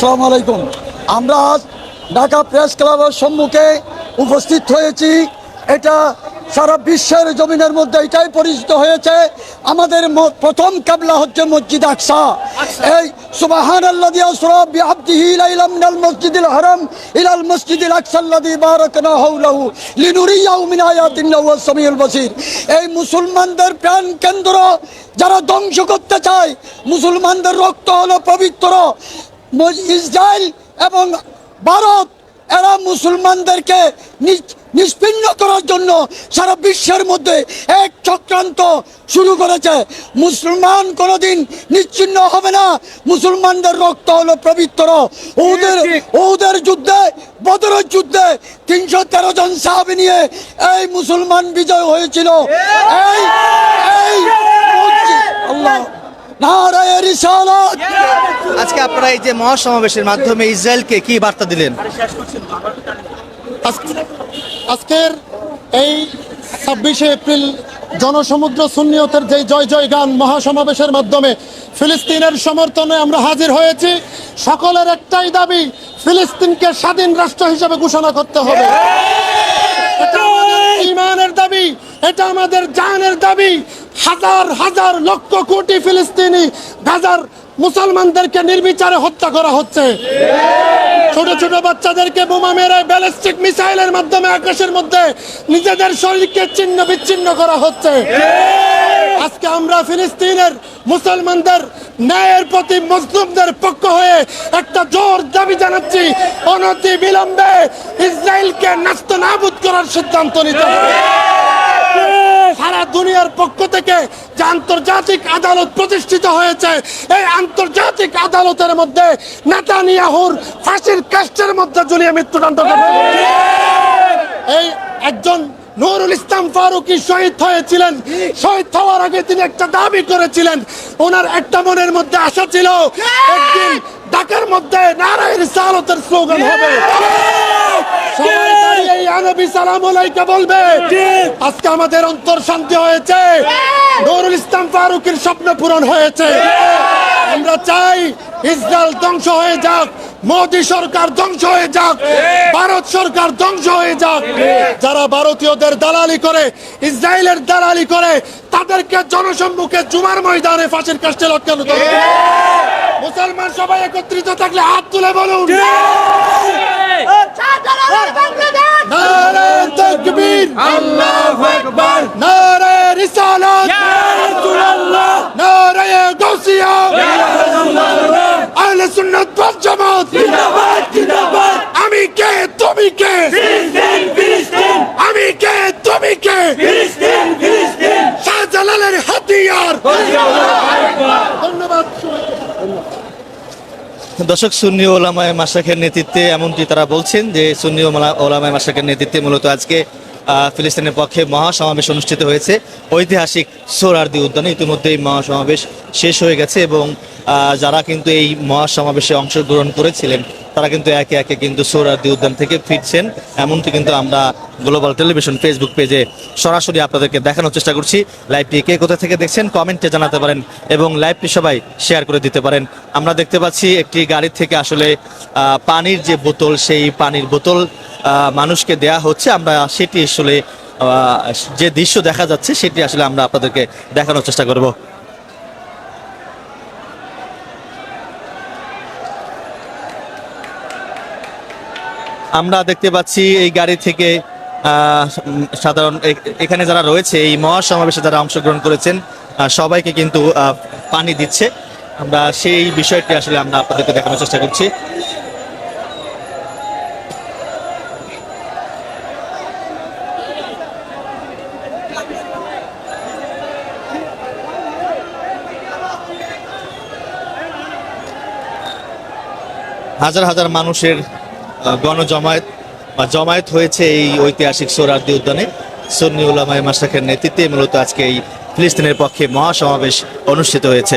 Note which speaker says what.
Speaker 1: আসসালামু আলাইকুম। আমরা আজ ঢাকা প্রেস ক্লাবের সম্মুখে উপস্থিত হয়েছি। এটা সারা বিশ্বের জমিনের মধ্যে এটাই পরিচিত হয়েছে। আমাদের প্রথম কাবলা হচ্ছে মসজিদ আকসা। এই সুবাহান আল্লাহ আসরা বিআবদিহি ইলাইলা মিনাল মসজিদিল হারাম ইলাল মসজিদিল আকসা আল্লাযী বারাকনা হাওলাহু লিনুরিয়াহু মিন আয়াতিনা ওয়াস সামিউল বাসীর। এই মুসলমানদের প্রাণ কেন্দ্র যারা ধ্বংস করতে চায় মুসলমানদের রক্ত হলো পবিত্র। ইসরায়েল এবং ভারত এরা মুসলমানদেরকে নিষ্পিন্ন করার জন্য সারা বিশ্বের মধ্যে এক চক্রান্ত শুরু করেছে। মুসলমান কোনোদিন নিশ্চিন্ন হবে না। মুসলমানদের রক্ত হলো পবিত্র। ওদের ওদের যুদ্ধে বদরের যুদ্ধে তিনশো তেরো জন সাহাবি নিয়ে এই মুসলমান বিজয় হয়েছিল। এই এই আল্লাহ।
Speaker 2: আজকে আপনারা এই যে মহাসমাবেশের মাধ্যমে ইসরায়েলকে কি বার্তা দিলেন?
Speaker 3: আজকের এই ছাব্বিশে এপ্রিল জনসমুদ্র সুন্নিয়তের যে জয় জয় গান মহাসমাবেশের মাধ্যমে ফিলিস্তিনের সমর্থনে আমরা হাজির হয়েছি সকলের একটাই দাবি ফিলিস্তিনকে স্বাধীন রাষ্ট্র হিসেবে ঘোষণা করতে হবে। এটা আমাদের ইমানের দাবি এটা আমাদের জানের দাবি হাজার হাজার লক্ষ কোটি ফিলিস্তিনি গাজার মুসলমানদেরকে নির্বিচারে হত্যা করা হচ্ছে। ছোট ছোট বাচ্চাদেরকে বোমা মেরে ব্যালিস্টিক মিসাইলের মাধ্যমে আকাশের মধ্যে নিজেদের শরীরকে ছিন্ন বিচ্ছিন্ন করা হচ্ছে। আজকে আমরা ফিলিস্তিনের মুসলমানদের ন্যায়ের প্রতি মুসলিমদের পক্ষ হয়ে একটা জোর দাবি জানাচ্ছি অনতি বিলম্বে ইসরায়েলকে নাস্ত নাবুদ করার সিদ্ধান্ত নিতে হবে। সারা দুনিয়ার পক্ষ থেকে যে আন্তর্জাতিক আদালত প্রতিষ্ঠিত হয়েছে, এই আন্তর্জাতিক আদালতের মধ্যে নেতানিয়াহুর ফাঁসির কাস্টের মধ্যে ঝুলিয়ে মৃত্যুদণ্ড এই একজন নুরুল ইসলাম ফারুকি শহীদ হয়েছিলেন। শহীদ হওয়ার আগে তিনি একটা দাবি করেছিলেন, ওনার একটা মনের মধ্যে আশা ছিল, একদিন ঢাকার মধ্যে নারায়ণ সালতের স্লোগান হবে। সবাই দাঁড়িয়ে এই আনবী সালাম আলাইকে বলবে। আজকে আমাদের অন্তর শান্তি হয়েছে। নুরুল ইসলাম ফারুকের স্বপ্ন পূরণ হয়েছে। আমরা চাই ইসরায়েল ধ্বংস হয়ে যাক মোদী সরকার ধ্বংস হয়ে যাক ভারত সরকার ধ্বংস হয়ে যাক। যারা ভারতীয়দের দালালি করে ইসরায়েলের দালালি করে তাদেরকে জনসম্মুখে জুমার ময়দানে ফাঁসির কাস্টে লটকানো মুসলমান সবাই একত্রিত থাকলে হাত তুলে বলুন। নারে তাকবীর! আল্লাহু আকবার! নারে রিসালাত! ইয়া রাসূলুল্লাহ! নারে গাউসিয়া ইয়া রাসূলুল্লাহ! আহলে সুন্নাত ওয়াল জামাত! জিন্দাবাদ জিন্দাবাদ! আমি কে? তুমি কে? ফিলিস্তিন ফিলিস্তিন! আমি কে? তুমি কে? ফিলিস্তিন ফিলিস্তিন! শাহজালালের হাতিয়ার!
Speaker 2: দর্শক, সুন্নি ওলামায় মাসাকের নেতৃত্বে এমনটি তারা বলছেন যে সুন্নি ওলা- ওলামায় মাসাকের নেতৃত্বে মূলত আজকে ফিলিস্তিনের পক্ষে মহাসমাবেশ অনুষ্ঠিত হয়েছে। ঐতিহাসিক সোরারদি উদ্যানে ইতিমধ্যেই মহাসমাবেশ শেষ হয়ে গেছে এবং যারা কিন্তু এই মহাসমাবেশে অংশগ্রহণ করেছিলেন তারা কিন্তু একে একে কিন্তু সোরারদি উদ্যান থেকে ফিরছেন। এমনটি কিন্তু আমরা গ্লোবাল টেলিভিশন ফেসবুক পেজে সরাসরি আপনাদেরকে দেখানোর চেষ্টা করছি। লাইভটি কে কোথা থেকে দেখছেন কমেন্টে জানাতে পারেন এবং লাইভটি সবাই শেয়ার করে দিতে পারেন। আমরা দেখতে পাচ্ছি একটি গাড়ি থেকে আসলে পানির যে বোতল, সেই পানির বোতল মানুষকে দেয়া হচ্ছে। আমরা সেটি আসলে যে দৃশ্য দেখা যাচ্ছে সেটি আসলে আমরা আপনাদেরকে দেখানোর চেষ্টা করব। আমরা দেখতে পাচ্ছি এই গাড়ি থেকে সাধারণ এখানে যারা রয়েছে, এই মহাসমাবেশে যারা অংশগ্রহণ করেছেন সবাইকে কিন্তু পানি দিচ্ছে। আমরা সেই বিষয়টি আসলে আমরা আপনাদেরকে দেখানোর চেষ্টা করছি। হাজার হাজার মানুষের গণজমায়েত বা জমায়েত হয়েছে এই ঐতিহাসিক সোরারদি উদ্যানে। সন্নি উলামায় মাসাকের নেতৃত্বে মূলত আজকে এই ফিলিস্তিনের পক্ষে মহাসমাবেশ অনুষ্ঠিত হয়েছে।